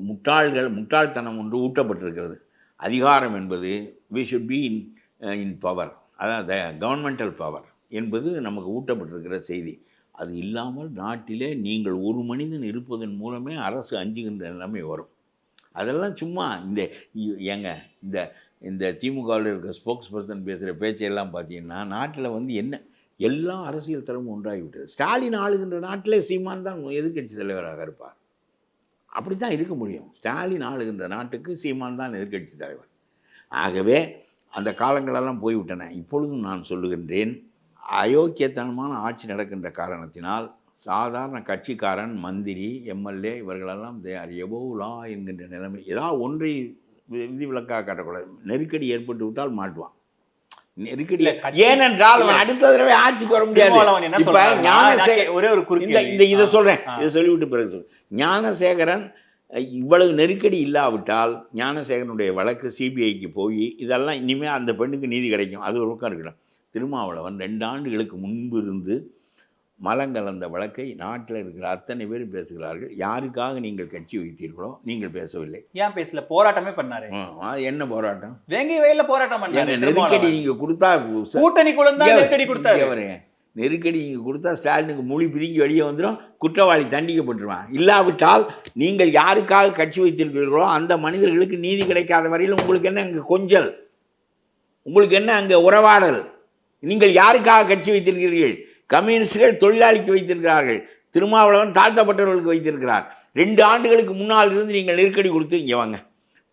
Speaker 4: முட்டாள்கள் முட்டாள்தனம் ஒன்று ஊட்டப்பட்டிருக்கிறது. அதிகாரம் என்பது we should be in in power அதாவது கவர்மெண்டல் பவர் என்பது நமக்கு ஊட்டப்பட்டிருக்கிற செய்தி. அது இல்லாமல் நாட்டிலே நீங்கள் ஒரு மனிதன் இருப்பதன் மூலமே அரசு அஞ்சுகின்ற நிலைமை வரும். அதெல்லாம் சும்மா இந்த இ- ஏங்க இந்த இந்த திமுகவில் இருக்க ஸ்போக்ஸ் பர்சன் பேசுகிற பேச்சையெல்லாம் பார்த்தீங்கன்னா நாட்டில் வந்து என்ன எல்லா அரசியல் தரமும் ஒன்றாகிவிட்டது ஸ்டாலின் ஆளுகின்ற நாட்டிலே சீமான் தான் எதிர்க்கட்சி தலைவராக இருப்பார். அப்படி தான் இருக்க முடியும். ஸ்டாலின் ஆளுகின்ற நாட்டுக்கு சீமான் தான் எதிர்க்கட்சி தலைவர். ஆகவே அந்த காலங்களெல்லாம் போய்விட்டன. இப்பொழுதும் நான் சொல்லுகின்றேன் அயோக்கியத்தனமான ஆட்சி நடக்கின்ற காரணத்தினால் சாதாரண கட்சிக்காரன் மந்திரி எம்எல்ஏ இவர்களெல்லாம் தே ஆர் எபோவ் லா என்கின்ற நிலைமை. ஏதாவது ஒன்றை வி- விதிவிலக்காக காட்டக்கூடாது. நெருக்கடி ஏற்பட்டு விட்டால் மாட்டுவான். நெருக்கடி ஏனென்றால் அவன். அடுத்த தடவை ஆட்சிக்கு வர முடியாது.
Speaker 5: ஒரே ஒரு குறுக்கு
Speaker 4: இந்த இதை சொல்கிறேன். இதை சொல்லிவிட்டு பிறகு சொல் ஞானசேகரன் இவ்வளவு நெருக்கடி இல்லாவிட்டால் ஞானசேகரனுடைய வழக்கு சிபிஐக்கு போய் இதெல்லாம் இனிமேல் அந்த பெண்ணுக்கு நீதி கிடைக்கும். அது ஒரு பக்கம் இருக்கட்டும் திருமாவளவன் ரெண்டு ஆண்டுகளுக்கு முன்பு இருந்து மலங்கலந்த வழக்கை நாட்டில் இருக்கிற அத்தனை பேரும் பேசுகிறார்கள். யாருக்காக நீங்கள் கட்சி வைத்தீர்களோ நீங்கள் பேசவில்லை.
Speaker 5: ஏன் பேசல? போராட்டமே பண்ணாரு.
Speaker 4: என்ன போராட்டம்?
Speaker 5: வேங்கை வயல்ல போராட்டம் பண்ணாரு
Speaker 4: நெருக்கடி. நீங்கள் கொடுத்தா
Speaker 5: கூட்டணி குழந்தை நெருக்கடி கொடுத்தாரு.
Speaker 4: நெருக்கடி நீங்கள் கொடுத்தா ஸ்டாலினுக்கு மொழி பிரிஞ்சு வெளியே வந்துடும் குற்றவாளி தண்டிக்கப்பட்டுருவான். இல்லாவிட்டால் நீங்கள் யாருக்காக கட்சி வைத்திருக்கிறீர்களோ அந்த மனிதர்களுக்கு நீதி கிடைக்காத வரையில் உங்களுக்கு என்ன அங்கே கொஞ்சல்? உங்களுக்கு என்ன அங்கே உறவாடல்? நீங்கள் யாருக்காக கட்சி வைத்திருக்கிறீர்கள்? கம்யூனிஸ்டுகள் தொழிலாளிக்கு வைத்திருக்கிறார்கள். திருமாவளவன் தாழ்த்தப்பட்டவர்களுக்கு வைத்திருக்கிறார். ரெண்டு ஆண்டுகளுக்கு முன்னால் இருந்து நீங்கள் நெருக்கடி கொடுத்து இங்கே வாங்க.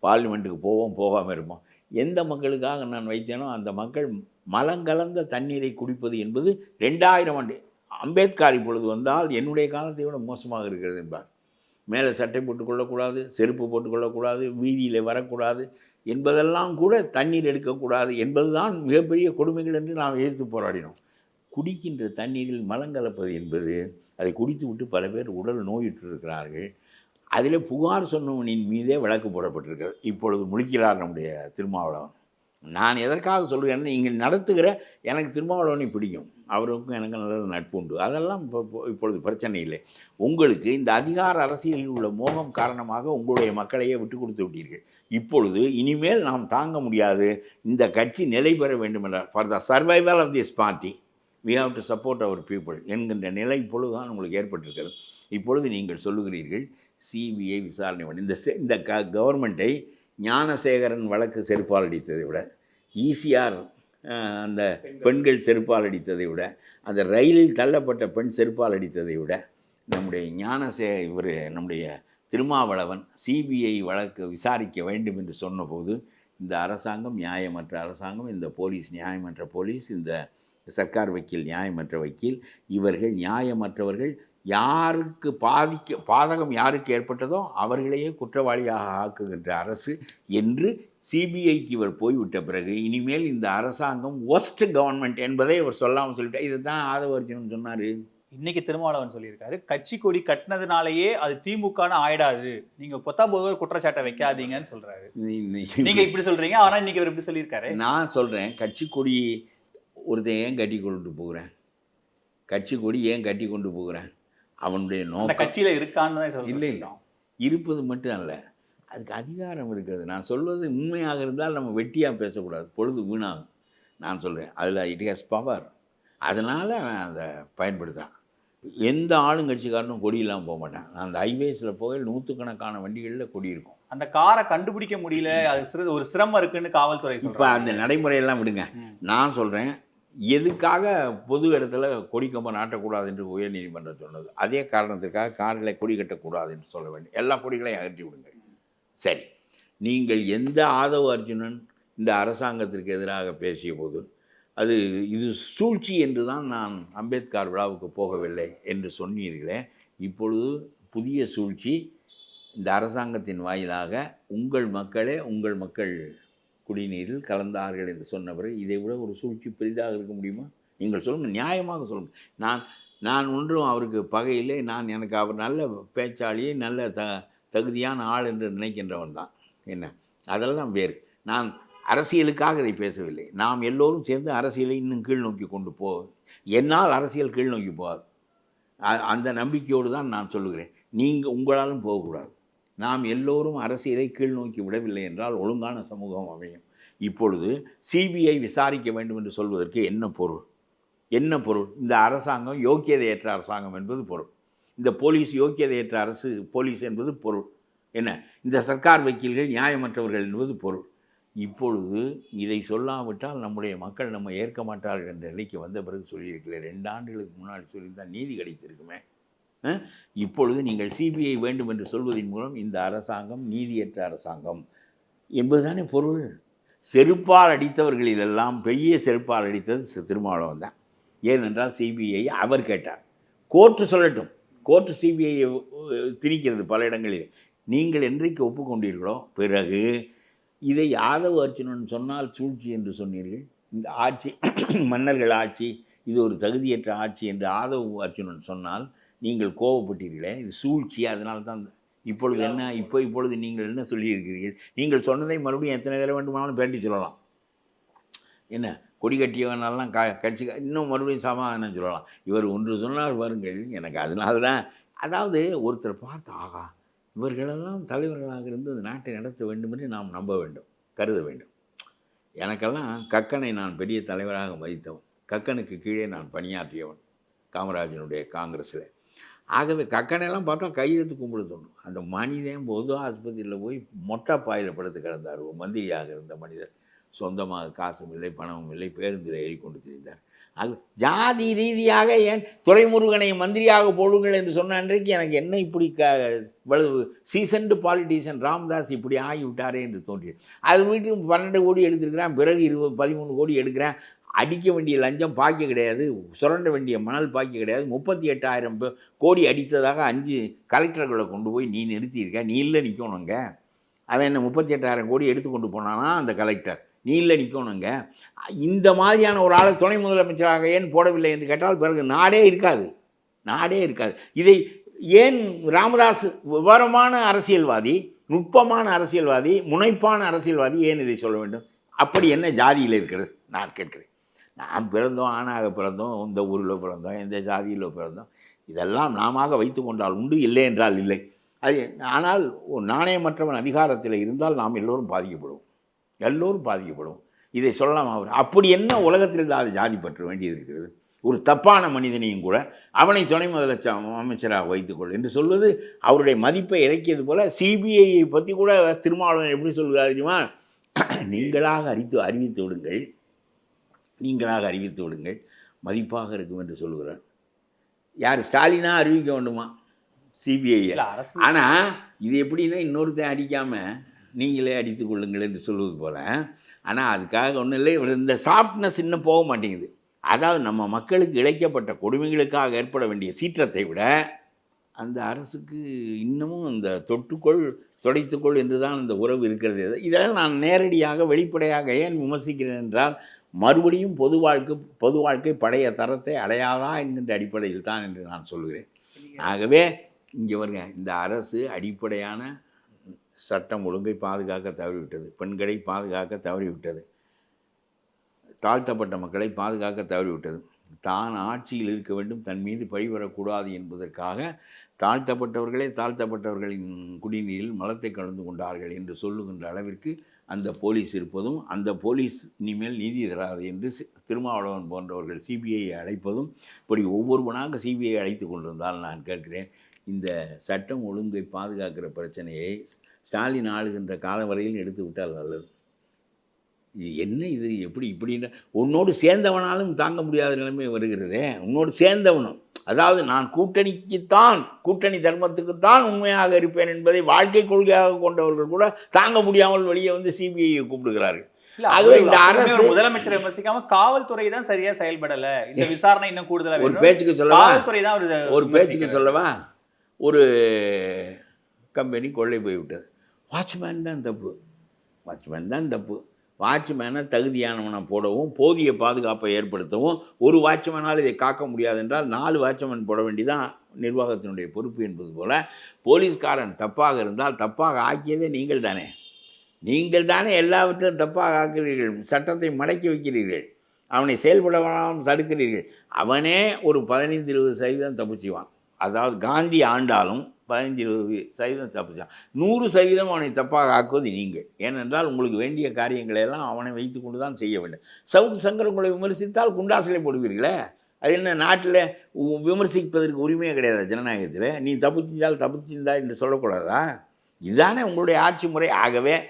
Speaker 4: பார்லிமெண்ட்டுக்கு போவோம் போகாமல் இருப்போம். எந்த மக்களுக்காக நான் வைத்தேனோ அந்த மக்கள் மலங்கலந்த தண்ணீரை குடிப்பது என்பது ரெண்டாயிரம் ஆண்டு அம்பேத்கர் இப்பொழுது வந்தால் என்னுடைய காலத்தை விட மோசமாக இருக்கிறது என்பார். மேலே சட்டை போட்டுக்கொள்ளக்கூடாது செருப்பு போட்டுக்கொள்ளக்கூடாது வீதியில் வரக்கூடாது என்பதெல்லாம் கூட தண்ணீர் எடுக்கக்கூடாது என்பதுதான் மிகப்பெரிய கொடுமைகள் என்று நாம் எதிர்த்து போராடினோம். குடிக்கின்ற தண்ணீரில் மலங்கலப்பது என்பது அதை குடித்து விட்டு பல பேர் உடல் நோயுற்று இருக்கிறார்கள் அதில் புகார் சொன்னவனின் மீதே வழக்கு போடப்பட்டிருக்கிறது. இப்பொழுது முழிக்கிறார் நம்முடைய திருமாவளவன். நான் எதற்காக சொல்கிறேன்னு நீங்கள் நடத்துகிற எனக்கு திருமாவளவனை பிடிக்கும். அவருக்கும் எனக்கு நல்ல நட்பு உண்டு. அதெல்லாம் இப்போ இப்பொழுது பிரச்சனை இல்லை. உங்களுக்கு இந்த அதிகார அரசியலில் உள்ள மோகம் காரணமாக உங்களுடைய மக்களையே விட்டு கொடுத்து விட்டீர்கள். இப்பொழுது இனிமேல் நாம் தாங்க முடியாது. இந்த கட்சி நிலை பெற வேண்டுமென்றால் for the survival of this party we have to support our people என்கின்ற நிலை இப்பொழுதுதான் உங்களுக்கு ஏற்பட்டிருக்கிறது. இப்பொழுது நீங்கள் சொல்லுகிறீர்கள் சிபிஐ விசாரணை இந்த இந்த க கவர்மெண்ட்டை ஞானசேகரன் வழக்கு செருப்பால் அடித்ததை விட ஈசிஆர் அந்த பெண்கள் செருப்பால் அடித்ததை விட அந்த ரயிலில் தள்ளப்பட்ட பெண் செருப்பால் அடித்ததை விட நம்முடைய ஞானசே இவர் நம்முடைய திருமாவளவன் சிபிஐ வழக்கு விசாரிக்க வேண்டும் என்று சொன்னபோது இந்த அரசாங்கம் நியாயமற்ற அரசாங்கம் இந்த போலீஸ் நியாயமற்ற போலீஸ் இந்த சர்க்கார் வக்கீல் நியாயமற்ற வக்கீல் இவர்கள் நியாயமற்றவர்கள் யாருக்கு பாதிக்க பாதகம் யாருக்கு ஏற்பட்டதோ அவர்களையே குற்றவாளியாக ஆக்குகின்ற அரசு என்று சிபிஐக்கு இவர் போய்விட்ட பிறகு இனிமேல் இந்த அரசாங்கம் ஒஸ்ட் கவர்மெண்ட் என்பதை இவர் சொல்லாமல் சொல்லிட்டார் இதை தான் ஆதவர்ஜுனன் சொன்னார்.
Speaker 5: இன்னைக்கு திருமாவளவன் சொல்லியிருக்காரு கட்சி கொடி கட்டினதுனாலயே அது திமுகன்னு ஆயிடாது. நீங்க பொத்தாம் ஒரு குற்றச்சாட்டை வைக்காதீங்கன்னு சொல்றாரு. நீங்க இப்படி சொல்றீங்க ஆனா இன்னைக்கு இவர் இப்படி சொல்லியிருக்காரு.
Speaker 4: நான் சொல்கிறேன் கட்சி கொடி ஒருத்தன் ஏன் கட்டி கொண்டு போகிறேன்? கட்சி கொடி ஏன் கட்டி கொண்டு போகிறேன்? அவனுடைய நோக்கம்
Speaker 5: கட்சியில இருக்கான்னு தான்
Speaker 4: இல்லை இல்லை. இருப்பது மட்டும் அல்ல அதுக்கு அதிகாரம் இருக்கிறது. நான் சொல்வது உண்மையாக இருந்தால் நம்ம வெட்டியாக பேசக்கூடாது. பொழுது வீணாகும். நான் சொல்கிறேன் அதில் இட் ஹேஸ் பவர் அதனால் அவன் அதை பயன்படுத்துகிறான் எந்த ஆளுங்கட்சிக்காரனும் கொடி இல்லாமல் போக மாட்டான். நான் அந்த ஹைவேஸில் போய் நூற்றுக்கணக்கான வண்டிகளில் கொடி இருக்கும்.
Speaker 5: அந்த காரை கண்டுபிடிக்க முடியல. அது சிறு ஒரு சிரமம் இருக்குன்னு காவல்துறை
Speaker 4: இப்போ அந்த நடைமுறையெல்லாம் விடுங்க. நான் சொல்கிறேன் எதுக்காக பொது இடத்துல கொடி கம்பம் நாட்டக்கூடாது என்று உயர்நீதிமன்றம் சொன்னது? அதே காரணத்திற்காக கார்களை கொடி கட்டக்கூடாது என்று சொல்ல வேண்டும். எல்லா கொடிகளையும் அகற்றி விடுங்கள். சரி. நீங்கள் எந்த ஆதவ அர்ஜுனன் இந்த அரசாங்கத்திற்கு எதிராக பேசிய போது அது இது சூழ்ச்சி என்று தான் நான் அம்பேத்கர் விழாவுக்கு போகவில்லை என்று சொன்னீர்களே இப்பொழுது புதிய சூழ்ச்சி இந்த அரசாங்கத்தின் வாயிலாக உங்கள் மக்களே உங்கள் மக்கள் குடிநீரில் கலந்தார்கள் என்று சொன்ன பிறகு இதை விட ஒரு சூழ்ச்சி பெரிதாக இருக்க முடியுமா? நீங்கள் சொல்லுங்கள் நியாயமாக சொல்லுங்கள் நான் நான் ஒன்றும் அவருக்கு பகையிலே நான் எனக்கு அவர் நல்ல பேச்சாளியை நல்ல த தகுதியான ஆள் என்று நினைக்கின்றவன் தான். என்ன? அதெல்லாம் வேறு. நான் அரசியலுக்காக இதை பேசவில்லை. நாம் எல்லோரும் சேர்ந்து அரசியலை இன்னும் கீழ் நோக்கி கொண்டு போ என்னால் அரசியல் கீழ் நோக்கி போகாது. அ- அந்த நம்பிக்கையோடு தான் நான் சொல்லுகிறேன். நீங்கள் உங்களாலும் போகக்கூடாது. நாம் எல்லோரும் அரசியலை கீழ் நோக்கி விடவில்லை என்றால் ஒழுங்கான சமூகம் அமையும். இப்பொழுது சிபிஐ விசாரிக்க வேண்டும் என்று சொல்வதற்கு என்ன பொருள்? என்ன பொருள்? இந்த அரசாங்கம் யோக்கியதையற்ற அரசாங்கம் என்பது பொருள். இந்த போலீஸ் யோக்கியதையற்ற அரசு போலீஸ் என்பது பொருள். என்ன? இந்த சர்க்கார் வக்கீல்கள் நியாயமற்றவர்கள் என்பது பொருள். இப்பொழுது இதை சொல்லாவிட்டால் நம்முடைய மக்கள் நம்ம ஏற்க மாட்டார்கள் என்ற நிலைக்கு வந்த பிறகு சொல்லியிருக்கிறேன் ரெண்டு ஆண்டுகளுக்கு முன்னாடி சொல்லியிருந்தால் நீதி கிடைத்திருக்குமே? இப்பொழுது நீங்கள் சிபிஐ வேண்டும் என்று சொல்வதன் மூலம் இந்த அரசாங்கம் நீதியற்ற அரசாங்கம் என்பதுதானே பொருள். செருப்பால் அடித்தவர்களிலெல்லாம் பெரிய செருப்பால் அடித்தது திருமாவளவன் தான். ஏனென்றால் சிபிஐ அவர் கேட்டார். கோர்ட்டு சொல்லட்டும். கோர்ட்டு சிபிஐ திணிக்கிறது பல இடங்களில். நீங்கள் என்றைக்கு ஒப்புக்கொண்டீர்களோ பிறகு இதை யாதவ அர்ச்சுனன் சொன்னால் சூழ்ச்சி என்று சொன்னீர்கள். இந்த ஆட்சி மன்னர்கள் ஆட்சி இது ஒரு தகுதியற்ற ஆட்சி என்று ஆதவ அர்ச்சுனன் சொன்னால் நீங்கள் கோபப்பட்டீர்களே இது சூழ்ச்சி அதனால தான் இப்பொழுது என்ன இப்போ இப்பொழுது நீங்கள் என்ன சொல்லியிருக்கிறீர்கள்? நீங்கள் சொன்னதை மறுபடியும் எத்தனை தடவை வேண்டுமானாலும் பேட்டி சொல்லலாம். என்ன? கொடி கட்டியவனாலாம் க கட்சி இன்னும் மறுபடியும் சமாதானம் சொல்லலாம். இவர் ஒன்று சொன்னார் வருங்கள் எனக்கு அதனால தான். அதாவது ஒருத்தர் பார்த்து ஆகா இவர்களெல்லாம் தலைவர்களாக இருந்து இந்த நாட்டை நடத்த வேண்டும் என்று நாம் நம்ப வேண்டும் கருத வேண்டும். எனக்கெல்லாம் கக்கனை நான் பெரிய தலைவராக மதித்தவன். கக்கனுக்கு கீழே நான் பணியாற்றியவன் காமராஜனுடைய காங்கிரஸில். ஆகவே கக்கனையெல்லாம் பார்த்தா கையெழுத்து கும்பிடு தோணும். அந்த மனிதன் பொது ஆஸ்பத்திரியில் போய் மொட்டை பாயில் படுத்து கிடந்தார் ஒரு மந்திரியாக இருந்த மனிதர். சொந்தமாக காசும் இல்லை பணமும் இல்லை பேருந்தில் ஏறிக்கொண்டு திரிந்தார். அது ஜாதி ரீதியாக ஏன் துறைமுருகனை மந்திரியாக போடுங்கள் என்று சொன்ன அன்றைக்கு எனக்கு என்ன இப்படி க இவ்வளவு சீசன்டு பாலிட்டிஷியன் ராம்தாஸ் இப்படி ஆகிவிட்டாரே என்று தோன்றியது. அது வீட்டுக்கு பன்னெண்டு கோடி எடுத்திருக்கிறேன் பிறகு இருபது பதிமூணு கோடி எடுக்கிறேன். அடிக்க வேண்டிய லஞ்சம் பாக்கி கிடையாது சுரண்ட வேண்டிய மணல் பாக்கி கிடையாது. முப்பத்தி எட்டாயிரம் கோடி அடித்ததாக அஞ்சு கலெக்டர்களை கொண்டு போய் நீ நிறுத்தியிருக்க நீ இல்லை நிற்கணுங்க அவன் என்ன முப்பத்தி எட்டாயிரம் கோடி எடுத்து கொண்டு போனானா அந்த கலெக்டர் நீ நிற்கணுங்க இந்த மாதிரியான ஒரு ஆளை துணை முதலமைச்சராக ஏன் போடவில்லை என்று கேட்டால் பிறகு நாடே இருக்காது. நாடே இருக்காது. இதை ஏன் ராமதாஸ் விவரமான அரசியல்வாதி நுட்பமான அரசியல்வாதி முனைப்பான அரசியல்வாதி ஏன் இதை சொல்ல வேண்டும்? அப்படி என்ன ஜாதியில் இருக்கிறது? நான் கேட்கிறேன். நாம் பிறந்தோம் ஆணாக பிறந்தோம் இந்த ஊரில் பிறந்தோம் எந்த ஜாதியில் பிறந்தோம். இதெல்லாம் நாம வைத்து கொண்டால் உண்டு இல்லை என்றால் இல்லை. அது ஆனால் நாணயமற்றவன் அதிகாரத்தில் இருந்தால் நாம் எல்லோரும் பாதிக்கப்படுவோம். எல்லோரும் பாதிக்கப்படுவோம் இதை சொல்லலாம்? அவர் அப்படி என்ன உலகத்தில் இல்லாத ஜாதி பற்ற வேண்டியது இருக்கிறது? ஒரு தப்பான மனிதனையும் கூட அவனை துணை முதலமைச்சர் அமைச்சராக வைத்துக்கொள் என்று சொல்வது அவருடைய மதிப்பை இறக்கியது போல சிபிஐயை பற்றி கூட திருமாவளவன் எப்படி சொல்கிறார் தெரியுமா? நீங்களாக அறித்து அறிவித்து விடுங்கள். நீங்களாக அறிவித்து விடுங்கள். மதிப்பாக இருக்கும் என்று சொல்லுகிறார். யார்? ஸ்டாலினா அறிவிக்க வேண்டுமா? சிபிஐ ஆனால் இது எப்படின்னா இன்னொருத்தன் அடிக்காமல் நீங்களே அடித்து கொள்ளுங்கள் என்று சொல்வது போல. ஆனால் அதுக்காக ஒன்றும் இல்லை. இவர் இந்த சாஃப்ட்னஸ் இன்னும் போக மாட்டேங்குது. அதாவது நம்ம மக்களுக்கு இழைக்கப்பட்ட கொடுமைகளுக்காக ஏற்பட வேண்டிய சீற்றத்தை விட அந்த அரசுக்கு இன்னமும் அந்த தொட்டுக்கொள் துடைத்துக்கொள் என்று தான் இந்த உறவு இருக்கிறது. இதெல்லாம் நான் நேரடியாக வெளிப்படையாக ஏன் விமர்சிக்கிறேன் என்றால் மறுபடியும் பொது வாழ்க்கை பொது வாழ்க்கை பழைய தரத்தை அடையாதா என்கின்ற அடிப்படையில் தான் என்று நான் சொல்கிறேன் ஆகவே இங்கே வருங்க இந்த அரசு அடிப்படையான சட்டம் ஒழுங்கை பாதுகாக்க தவறிவிட்டது. பெண்களை பாதுகாக்க தவறிவிட்டது. தாழ்த்தப்பட்ட மக்களை பாதுகாக்க தவறிவிட்டது. தான் ஆட்சியில் இருக்க வேண்டும் தன் மீது பழிவரக்கூடாது என்பதற்காக தாழ்த்தப்பட்டவர்களே தாழ்த்தப்பட்டவர்களின் குடிநீரில் மலத்தை கலந்து கொண்டார்கள் என்று சொல்லுகின்ற அளவிற்கு அந்த போலீஸ் இருப்பதும் அந்த போலீஸ் இனிமேல் நீதி தராது என்று சி- திருமாவளவன் போன்றவர்கள் சிபிஐயை அழைப்பதும் இப்படி ஒவ்வொருவனாக சிபிஐ அழைத்து கொண்டிருந்தால் நான் கேட்கிறேன் இந்த சட்டம் ஒழுங்கை பாதுகாக்கிற பிரச்சனையை ஸ்டாலின் ஆளுகின்ற காலம் வரையில் எடுத்து விட்டால் நல்லது. இது என்ன இது? எப்படி இப்படின்ற உன்னோடு சேர்ந்தவனாலும் தாங்க முடியாத நிலைமை வருகிறதே. உன்னோடு சேர்ந்தவனும் அதாவது நான் கூட்டணிக்குத்தான் கூட்டணி தர்மத்துக்குத்தான் உண்மையாக இருப்பேன் என்பதை வாழ்க்கை கொள்கையாக கொண்டவர்கள் கூட தாங்க முடியாமல் வெளியே வந்து சிபிஐயை கூப்பிடுகிறார்கள்.
Speaker 5: முதலமைச்சரை விமர்சிக்காம காவல்துறை தான் சரியா செயல்படல. இந்த விசாரணை இன்னும் கூடுதலா
Speaker 4: ஒரு. பேச்சுக்கு சொல்லவா?
Speaker 5: காவல்துறை தான் ஒரு
Speaker 4: பேச்சுக்கு சொல்லவா? ஒரு கம்பெனி கொள்ளை போய்விட்டது. வாட்ச்மேன் தான் தப்பு. வாட்ச்மேன் தான் தப்பு. வாட்ச்மேனை தகுதியானவனை போடவும் போதிய பாதுகாப்பை ஏற்படுத்தவும் ஒரு வாட்ச்மேனால் இதை காக்க முடியாது என்றால் நாலு வாட்ச்மேன் போட வேண்டிதான் நிர்வாகத்தினுடைய பொறுப்பு என்பது போல் போலீஸ்காரன் தப்பாக இருந்தால் தப்பாக ஆக்கியதே நீங்கள் தானே. நீங்கள் தானே எல்லாவற்றையும் தப்பாக ஆக்குறீர்கள் சட்டத்தை மடக்கி வைக்கிறீர்கள் அவனை செயல்பட வேணாமல் தடுக்கிறீர்கள். அவனே ஒரு பதினைந்து இருபது சதவீதம் தப்பிச்சுவான் அதாவது காந்தி ஆண்டாலும் பதினஞ்சு இருபது சதவீதம் தப்பிச்சான். நூறு சதவீதம் அவனை தப்பாக ஆக்குவது நீங்கள். ஏனென்றால் உங்களுக்கு வேண்டிய காரியங்களை எல்லாம் அவனை வைத்து கொண்டு தான் செய்ய வேண்டும். சவுக்கு சங்கர் உங்களை விமர்சித்தால் குண்டாசிலை போடுவீர்களே? அது என்ன நாட்டில் உ- விமர்சிப்பதற்கு உரிமையே கிடையாது ஜனநாயகத்தில். நீ தப்பு செஞ்சால் தப்பு செஞ்சால் என்று சொல்லக்கூடாதா? இதுதானே உங்களுடைய ஆட்சி முறை. ஆகவே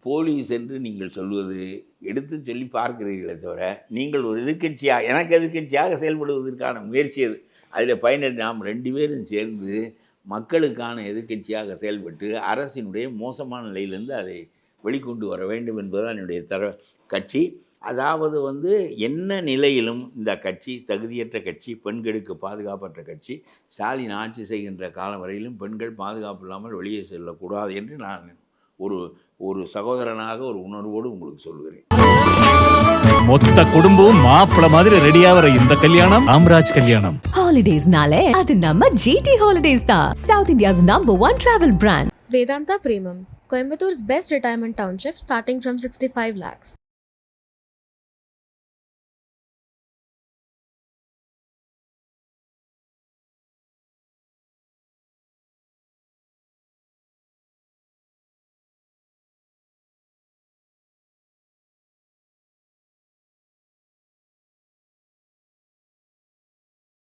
Speaker 4: போலீஸ் என்று நீங்கள் சொல்வது எடுத்து சொல்லி பார்க்கிறீர்களே தவிர நீங்கள் ஒரு எதிர்க்கட்சியாக எனக்கு எதிர்க்கட்சியாக செயல்படுவதற்கான முயற்சி அது அதில் பயனடை நாம் ரெண்டு பேரும் சேர்ந்து மக்களுக்கான எதிர்க்கட்சியாக செயல்பட்டு அரசினுடைய மோசமான நிலையிலிருந்து அதை வெளிக்கொண்டு வர வேண்டும் என்பதுதான் என்னுடைய தர கட்சி. அதாவது வந்து என்ன நிலையிலும் இந்த கட்சி தகுதியற்ற கட்சி பெண்களுக்கு பாதுகாப்பற்ற கட்சி ஸ்டாலின் ஆட்சி செய்கின்ற காலம் வரையிலும் பெண்கள் பாதுகாப்பு இல்லாமல் வெளியே செல்லக்கூடாது என்று நான் ஒரு ஒரு சகோதரனாக ஒரு உணர்வோடு உங்களுக்கு சொல்கிறேன்
Speaker 1: மொத்த குடும்பமும் மாப்பிள மாதிரி ரெடியாகிற இந்த கல்யாணம் ராம்ராஜ் கல்யாணம்.
Speaker 2: ஹாலிடேஸ்னாலே அது நம்ம ஜிடி ஹாலிடேஸ் தான். South India's number one travel brand
Speaker 3: Vedanta Premium, Coimbator's best retirement township starting from 65 lakhs.